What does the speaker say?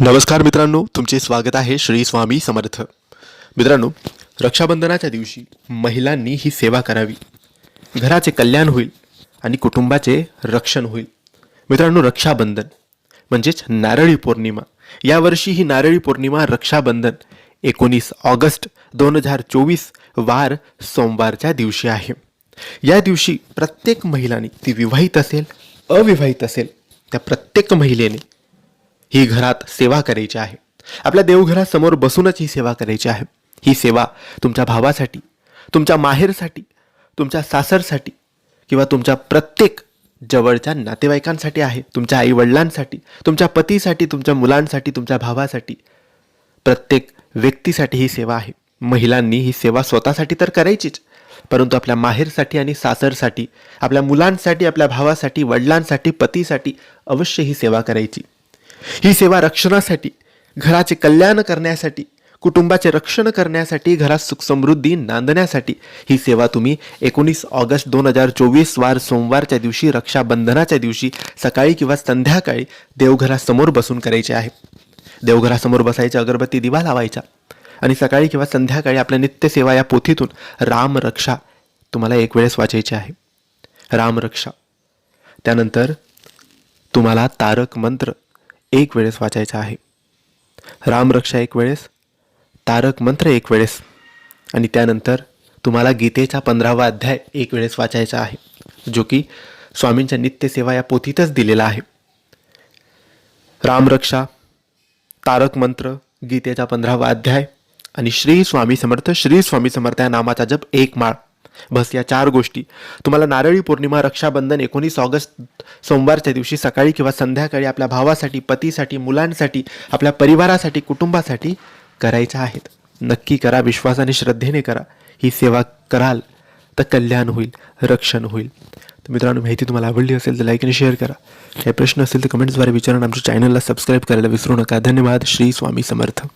नमस्कार मित्रांनो तुमचे स्वागत आहे श्री स्वामी समर्थ. मित्रांनो रक्षाबंधनाच्या दिवशी महिलांनी ही सेवा करावी. घराचे कल्याण होईल आणि कुटुंबाचे रक्षण होईल. मित्रांनो रक्षाबंधन म्हणजेच नारळी पौर्णिमा. यावर्षी ही नारळी पौर्णिमा रक्षाबंधन एकोणीस ऑगस्ट दोन हजार चोवीस वार सोमवारच्या दिवशी आहे. या दिवशी प्रत्येक महिलाने ती विवाहित असेल अविवाहित असेल त्या प्रत्येक महिलेने ही घरात सेवा करायची आहे. आपल्या देवघरासमोर बसूनच ही सेवा करायची आहे. ही सेवा तुमच्या भावासाठी तुमच्या माहेरसाठी तुमच्या सासरसाठी किंवा तुमच्या प्रत्येक जवळच्या नातेवाईकांसाठी आहे तुमच्या आईवडिलांसाठी तुमच्या पतीसाठी तुमच्या मुलांसाठी तुमच्या भावासाठी प्रत्येक व्यक्तीसाठी ही सेवा आहे. महिलांनी ही सेवा स्वतःसाठी तर करायचीच परंतु आपल्या माहेरसाठी आणि सासरसाठी आपल्या मुलांसाठी आपल्या भावासाठी वडिलांसाठी पतीसाठी अवश्य ही सेवा करायची. ही सेवा रक्षणासाठी घराचे कल्याण करण्यासाठी कुटुंबाचे रक्षण करण्यासाठी घरात सुखसमृद्धी नांदण्यासाठी ही सेवा तुम्ही एकोणीस ऑगस्ट दोन हजार चोवीस वार सोमवारच्या दिवशी रक्षाबंधनाच्या दिवशी सकाळी किंवा संध्याकाळी देवघरासमोर बसून करायची आहे. देवघरासमोर बसायच्या अगरबत्ती दिवा लावायचा आणि सकाळी किंवा संध्याकाळी आपल्या नित्यसेवा या पोथीतून रामरक्षा तुम्हाला एक वेळेस वाचायची आहे. रामरक्षा त्यानंतर तुम्हाला तारक मंत्र एक वेळेस वाचायचा आहे. रामरक्षा एक वेळेस तारक मंत्र एक वेळेस आणि त्यानंतर तुम्हाला गीतेचा पंधरावा अध्याय एक वेळेस वाचायचा आहे जो की स्वामींच्या नित्यसेवा या पोथीतच दिलेला आहे. रामरक्षा तारक मंत्र गीतेचा पंधरावा अध्याय आणि श्री स्वामी समर्थ श्री स्वामी समर्थ या नामाचा जप एक माळ. बस या चार गोष्टी. तुम्हाला नारळी पौर्णिमा रक्षाबंधन एकोणीस ऑगस्ट सोमवारच्या दिवशी सकाळी किंवा संध्याकाळी आपल्या भावासाठी पतीसाठी मुलांसाठी आपल्या परिवारासाठी कुटुंबासाठी करायच्या आहेत. नक्की करा विश्वास आणि श्रद्धेने करा. ही सेवा कराल तर कल्याण होईल रक्षण होईल. तर मित्रांनो माहिती तुम्हाला आवडली असेल तर लाईक आणि शेअर करा. काही प्रश्न असेल तर कमेंट्सद्वारे विचारून आमच्या चॅनलला सबस्क्राईब करायला विसरू नका. धन्यवाद. श्री स्वामी समर्थ.